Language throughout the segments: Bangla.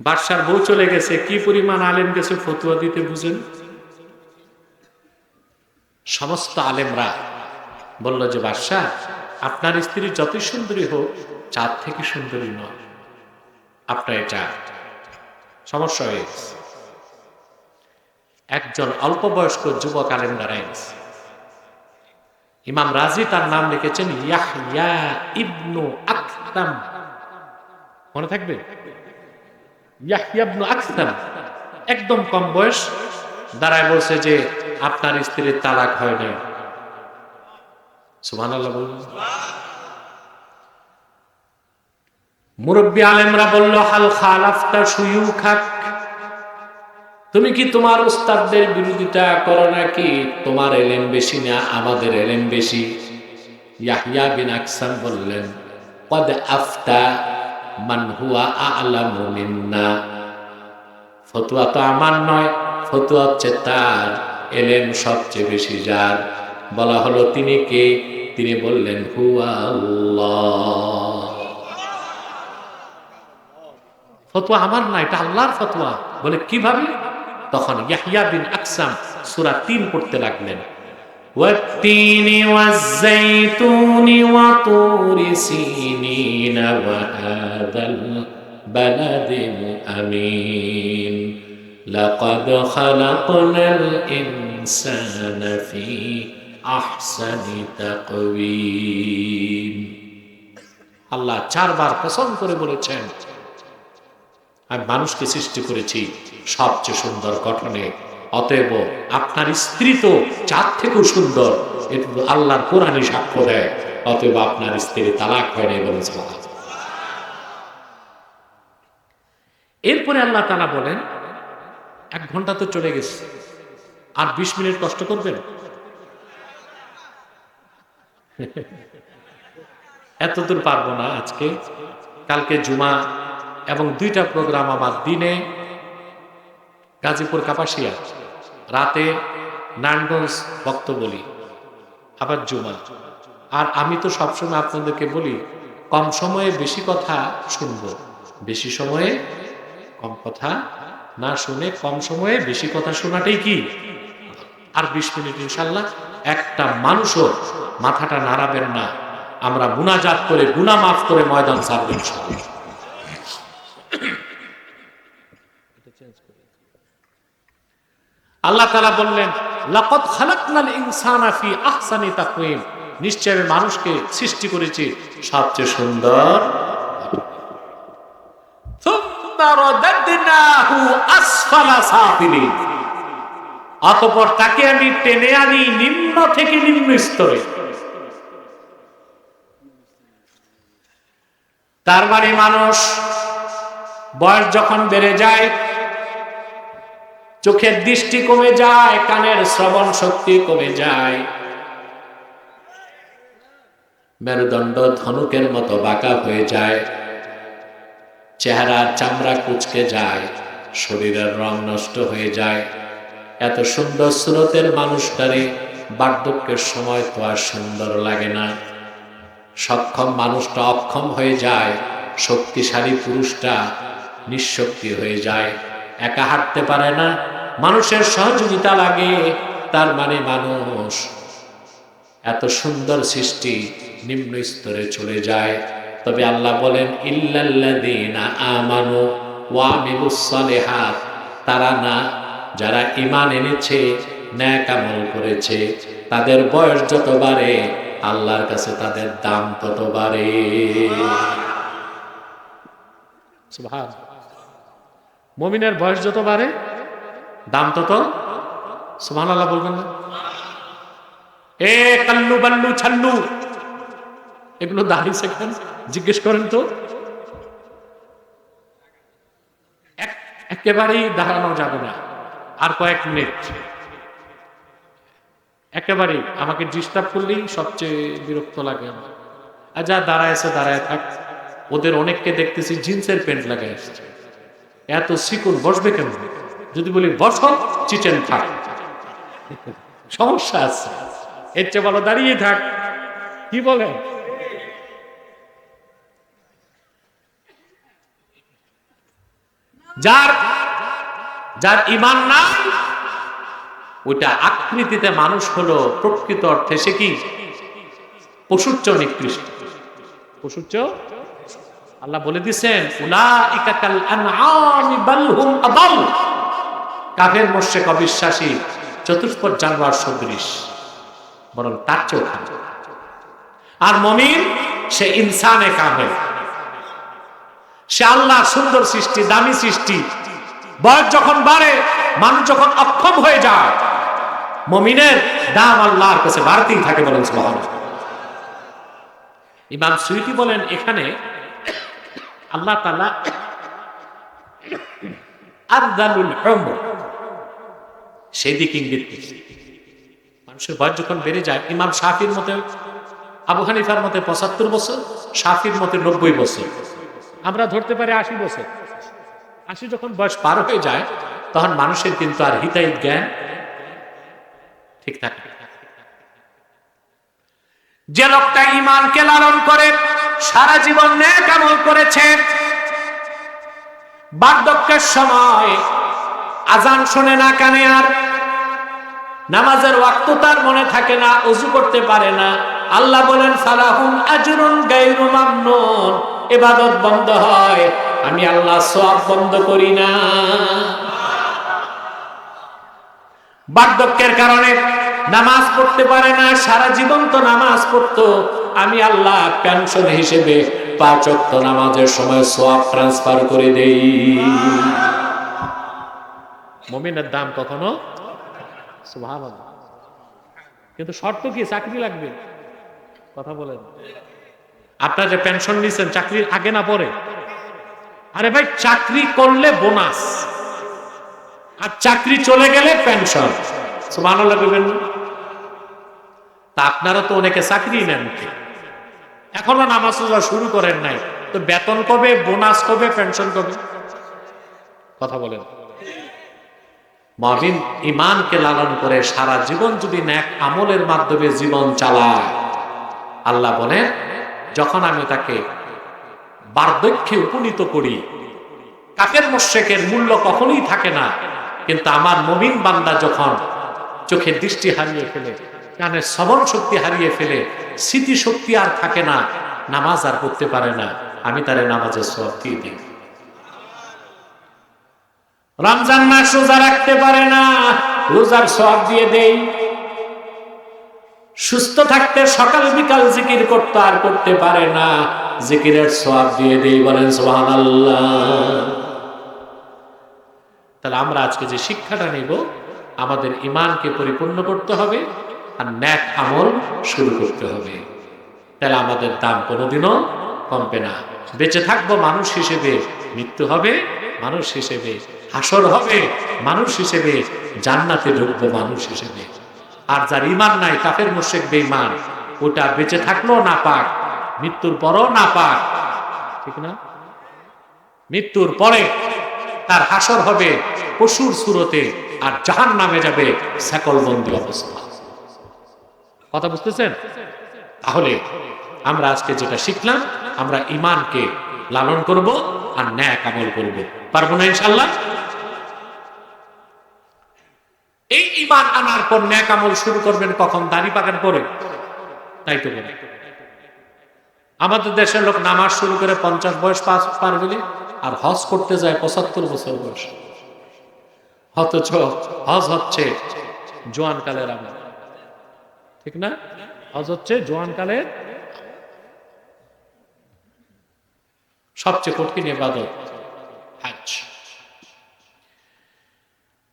বাদশার বউ চলে গেছে, কি পরিমাণ আলেম গেছে ফতুয়া দিতে বুঝেন? সমস্ত আলেমরা বলল যে, বাদশাহ, আপনার স্ত্রী যতই সুন্দরী হোক, চাঁদ থেকে সুন্দরী নয়। আপনার এটা সমস্যা হয়ে গেছে। একজন অল্প বয়স্ক যুবক আলেম দাঁড়ায় ইমাম রাজি তার নাম লিখেছেন ইয়াহইয়া ইবনু আকতাম। মনে থাকবে? ইয়াহইয়া ইবনু আকতাম একদম কম বয়স, দাঁড়ায় বলছে যে আপনার স্ত্রীর তালাক হয় নাই। বলুন। মুরব্বী আলেমরা বলল, হাল খালাফতা সুয়ু খাক তুমি কি তোমার উস্তাদদের বিরোধিতা করো নাকি? তোমার এলেম বেশি না আমাদের এলেম বেশি? ইয়াহিয়া বিন আকসাম বললেন, কদ আফতা মান হুয়া আ'লামু মিন্না ফতুয়া তো আমার নয়, ফতুয়া হচ্ছে তার, এলেম সবচেয়ে বেশি যার। বলা হলো তিনি কে? তিনি বললেন, হুয়া ফতোয়া আমার না, এটা আল্লাহর ফতোয়া। বলে, কীভাবে? তখন ইয়াহিয়া বিন আকসাম সূরা 3 পড়তে লাগলেন। والتين والزيتون وطور سينين وهذا البلد الأمين لقد خلقنا الإنسان في أحسن تقويم আল্লাহ চারবার কসম করে বলেছেন আমি মানুষকে সৃষ্টি করেছি সবচেয়ে সুন্দর গঠনে অতএব আপনার স্ত্রী তো চাঁদ থেকেও সুন্দর। আল্লাহর কোরআনই সাক্ষ্য দেয়। অতএব আপনার স্ত্রী তালাক হয় নাই সুবহানাল্লাহ। এরপরে আল্লাহ তালা বলেন, এক ঘণ্টা তো চলে গেছে। আর বিশ মিনিট কষ্ট করবেন? এত দূর পারব না আজকে। কালকে জুমা এবং দুইটা প্রোগ্রাম আমার দিনে গাজীপুর কাপাসিয়া। রাতে নারায়ণগঞ্জ বক্তবলি আবার জুমা আর আমি তো সবসময় আপনাদেরকে বলি, কম সময়ে বেশি কথা শুনব, বেশি সময়ে কম কথা না শুনে কম সময়ে বেশি কথা শোনাটাই কি? আর বিশ মিনিট ইনশাল্লাহ একটা মানুষও মাথাটা নাড়াবেন না, আমরা মুনাজাত করে গুনা মাফ করে ময়দান ছাড়বেন ইনশাআল্লাহ। আল্লাহ তালা বললেন, লাকদ খালাকনাল ইনসানা ফি আহসানি তাকওয়িম। নিশ্চয় আমি মানুষকে সৃষ্টি করেছি সবচেয়ে সুন্দর। অতঃপর তাকে আমি টেনে আনি নিম্ন থেকে নিম্ন স্তরে। তার মানে মানুষ বয়স যখন বেড়ে যায় চোখের দৃষ্টি কমে যায়, কানের শ্রবণ শক্তি কমে যায়। মেরুদণ্ড ধনুকের মতো বাঁকা হয়ে যায়। চেহারা চামড়া কুচকে যায়, শরীরের রং নষ্ট হয়ে যায়। এত সুন্দর স্রোতের মানুষটারে বার্ধক্যের সময় তো আর সুন্দর লাগে না। সক্ষম মানুষটা অক্ষম হয়ে যায়, শক্তিশালী পুরুষটা নিঃশক্তি হয়ে যায়। একা হাঁটতে পারে না। মানুষের সহযোগিতা লাগে, তার মানে মানুষ এত সুন্দর সৃষ্টি নিম্ন স্তরে চলে যায়। তবে আল্লাহ বলেন তারা না, যারা ইমান এনেছে, ন্যাক আমল করেছে, তাদের বয়স যত বাড়ে, আল্লাহর কাছে তাদের দাম তত বাড়ে। সুবহান মমিনের বয়স যত বাড়ে, দাম তত? সুবহানাল্লাহ বলবেন না। এ কাল্লু বাল্লু ছাল্লু। এগুলো দাঁড়িয়ে সেখান, জিজ্ঞেস করেন তো। এক- একেবারেই দাঁড়ানো যাবে না। আর কয়েক মিনিট। একেবারেই, আমাকে ডিস্টার্ব করলেই সবচেয়ে বিরক্ত লাগে আমার। আর যা দাঁড়ায় আছে, দাঁড়ায় থাক। ওদের অনেককে দেখতেছি, জিন্সের প্যান্ট লাগায় আসছে। এত শিকুন বসবে কেন? যদি বলি, বস, চিচেন থাক। সমস্যা আছে। এর চেয়ে ভালো দাঁড়িয়ে থাক। কি বলে? যার যার ইমান নাই, ওইটা আকৃতিতে মানুষ হলো প্রকৃত অর্থে সে কি? পশুর চেয়েও নিকৃষ্ট। পশুর চেয়েও আল্লাহ বলে দিচ্ছেন কাফের মোশেক অবিশ্বাসী, চতুষ্পদ জানোয়ার সদৃশ, বরং তার চেয়েও আর মমিন, সে ইনসানে কামেল সে আল্লাহ সুন্দর সৃষ্টি, দামি সৃষ্টি। বয়স যখন বাড়ে, মানুষ যখন অক্ষম হয়ে যায়, মমিনের দাম আল্লাহর কাছে বাড়তেই থাকে বলেন ইমাম সুইটি বলেন, এখানে আল্লাহ তালা আরদালুল উমর সেই দিকে ইঙ্গিত মানুষের বয়স যখন বেড়ে যায়, ইমাম শাফির মতে, আবু হানিফার মতে পঁচাত্তর বছর, শাফির মতে নব্বই বছর। আমরা ধরতে পারি আশি বছর। আশি যখন বয়স পার হয়ে যায়, তখন মানুষের কিন্তু আর হিতাহিত জ্ঞান ঠিক থাকে যে লোকটা ইমানকে লালন করে সারা জীবন ন্যাক আমল করেছে। বার্ধক্যের সময় আজান শোনে না কানে আর? নামাজের ওয়াক্ত তার মনে থাকে না অজু করতে পারে না। আল্লাহ বলেন সালাহুম আজরুন গায়রু মামনুন। ইবাদত বন্ধ হয়। আমি আল্লাহ সওয়াব বন্ধ করি না। বার্ধক্যের কারণে নামাজ পড়তে পারে না, সারা জীবন তো নামাজ পড়তো। আমি আল্লাহ পেনশন হিসেবে পাঁচ নামাজের সময় সোয়াব ট্রান্সফার করে দেই। মমিনের দাম কখনো? সুবহানাল্লাহ। কিন্তু শর্ত কি? চাকরি লাগবে। কথা বলেন। আপনার যে পেনশন নিছেন চাকরির আগে না পরে? আরে ভাই, চাকরি করলে বোনাস আর চাকরি চলে গেলে পেনশন সুবহানাল্লাহ বলবেন? তা আপনারা তো অনেকে চাকরি নেন এখনও নামাজ রোজা শুরু করেন নাই। তো বেতন কবে, বোনাস কবে পেনশন কবে? কথা বলেন। মমিন ইমানকে লালন করে সারা জীবন যদি ন্যাক আমলের মাধ্যমে জীবন চালায়, আল্লাহ বলেন, যখন আমি তাকে বার্ধক্যে উপনীত করি কাকের মোশেকের মূল্য কখনোই থাকে না, কিন্তু আমার মমিন বান্দা যখন চোখের দৃষ্টি হারিয়ে ফেলে কানের শ্রবণ শক্তি হারিয়ে ফেলে স্মৃতি শক্তি আর থাকে না, নামাজ আর করতে পারে না। আমি তারে নামাজের সব দিয়ে দিই। রমজান মাস রোজা রাখতে পারে না, রোজার সব দিয়ে দেই। সুস্থ থাকতে সকাল বিকাল জিকির করতে আর করতে পারে না, জিকিরের সব দিয়ে দেই বলেন সোহান তাহলে আমরা আজকে যে শিক্ষাটা নিব, আমাদের ইমানকে পরিপূর্ণ করতে হবে আর ন্যাক আমল শুরু করতে হবে। তাহলে আমাদের দাম কোনোদিনও কমবে না। বেঁচে থাকব মানুষ হিসেবে মৃত্যু হবে, মানুষ হিসেবে হাসর হবে, মানুষ হিসেবে জান্নাতে ঢুকবো মানুষ হিসেবে। আর যার ইমান নাই, কাফের মুশেক বেঈমান, ওটা বেঁচে থাকলেও না পাক, মৃত্যুর পরও না পাক। ঠিক না? মৃত্যুর পরে তার হাসর হবে, পশুর সুরতে আর জাহান নামে যাবে সকলবন্দি অবস্থা। কথা বুঝতেছেন? তাহলে আমরা আজকে যেটা শিখলাম, আমরা ইমানকে লালন করব আর ন্যাক আমল করব। পারব না ইনশাল্লাহ এই ইমান আনার পর ন্যাক আমল শুরু করবেন কখন? দাড়ি পাকার পরে? তাই তো বলে। আমাদের দেশের লোক নামাজ শুরু করে পঞ্চাশ বয়স পাস পার হলে আর হজ করতে যায় পঁচাত্তর বছর বয়স। অথচ হজ হচ্ছে জোয়ান কালের আমল। ঠিক না? হজ হচ্ছে জোয়ান কালের সবচেয়ে কঠিন এবাদত হাজ।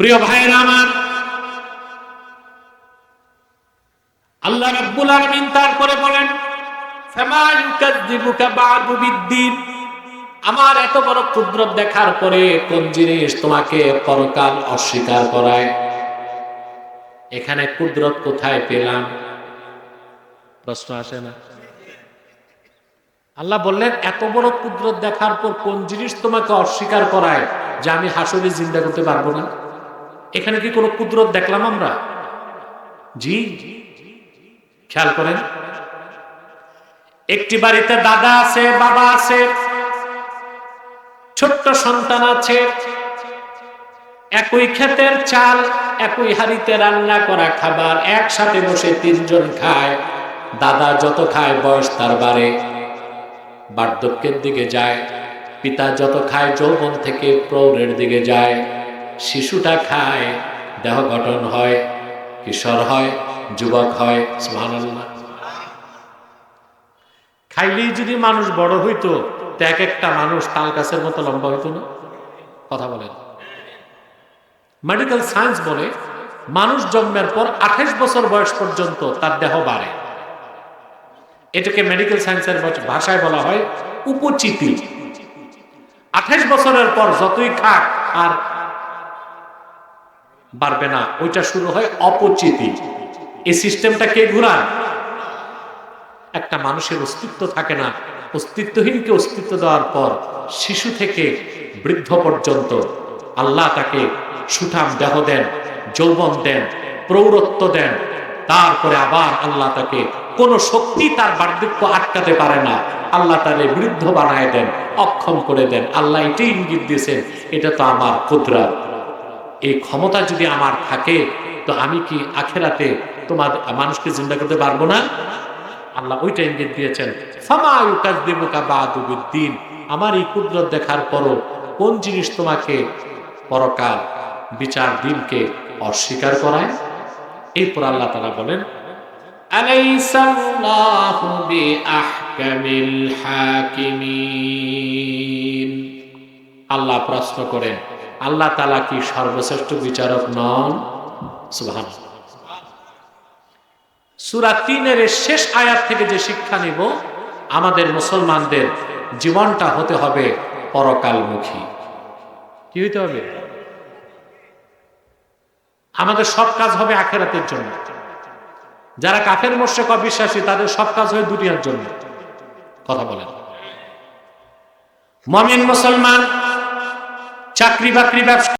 প্রিয় ভাইয়েরা আমার, আল্লাহ রাব্বুল আলামিন তারপরে বলেন, ফামা ইউকাযযিবুকা বা'দু বিদ্দিন। আমার এত বড় কুদরত দেখার পরে কোন জিনিস তোমাকে পরকাল অস্বীকার করায়? এখানে কুদরত কোথায় পেলাম? প্রশ্ন আসে না। আল্লাহ বললেন, এত বড় কুদরত দেখার পর কোন জিনিস তোমাকে অস্বীকার করায় যে আমি হাসরে জিন্দা করতে পারব না? এখানে কি কোনো কুদরত দেখলাম আমরা? জি, খেয়াল করেন। একটি বাড়িতে দাদা আছে, বাবা আছে, ছোট্ট সন্তান আছে, একই ক্ষেতের চাল একই হাড়িতে রান্না করা খাবার একসাথে বসে তিনজন খায়। দাদা যত খায়, বয়স তার বাড়ে। বার্ধক্যের দিকে যায়। পিতা যত খায়, যৌবন থেকে প্রৌঢ়ের দিকে যায়। শিশুটা খায়, দেহ গঠন হয়, কিশোর হয়, যুবক হয়, সুবহানাল্লাহ। খাইলেই যদি মানুষ বড় হইতো, তো এক একটা মানুষ তাল গাছের মতো লম্বা হইতো না? কথা বলেন। মেডিকেল সায়েন্স বলে, মানুষ জন্মের পর আঠাশ বছর বয়স পর্যন্ত তার দেহ বাড়ে। এটাকে মেডিকেল সায়েন্সের ভাষায় বলা হয় উপচিতি। আঠাশ বছরের পর যতই খাক আর বাড়বে না, ওইটা শুরু হয় অপচিতি। এই সিস্টেমটা কে ঘুরান একটা মানুষের অস্তিত্ব থাকে না। অস্তিত্বহীনকে অস্তিত্ব দেওয়ার পর শিশু থেকে বৃদ্ধ পর্যন্ত আল্লাহ তাকে সুঠাম দেহ দেন, যৌবন দেন প্রৌরত্ব দেন। তারপরে আবার আল্লাহ তাকে কোন শক্তি তার বার্ধক্য আটকাতে পারে না। আল্লাহ তারে বৃদ্ধ বানায় দেন, অক্ষম করে দেন। আল্লাহ এটাই ইঙ্গিত দিয়েছেন, এটা তো আমার কুদরা এই ক্ষমতা যদি আমার থাকে, তো আমি কি আখেরাতে তোমার মানুষকে জিন্দা করতে পারব না? আল্লাহ ওইটা ইঙ্গিত দিয়েছেন। আমার এই কুদরত দেখার পরও কোন জিনিস তোমাকে পরকাল বিচার দিনকে অস্বীকার করায়? এরপর আল্লাহ তারা বলেন আল্লাহ প্রশ্ন করেন, আল্লাহ তালা কি সর্বশ্রেষ্ঠ বিচারক নন? সুহান সুরা তিনের শেষ আয়াত থেকে যে শিক্ষা নিব, আমাদের মুসলমানদের জীবনটা হতে হবে পরকালমুখী। কি হইতে হবে? আমাদের সব কাজ হবে আখেরাতের জন্য। যারা কাফের মোর্শেক অবিশ্বাসী, তাদের সব কাজ হয় দুনিয়ার জন্য। কথা বলেন। মমিন মুসলমান চাকরি বাকরি ব্যবসা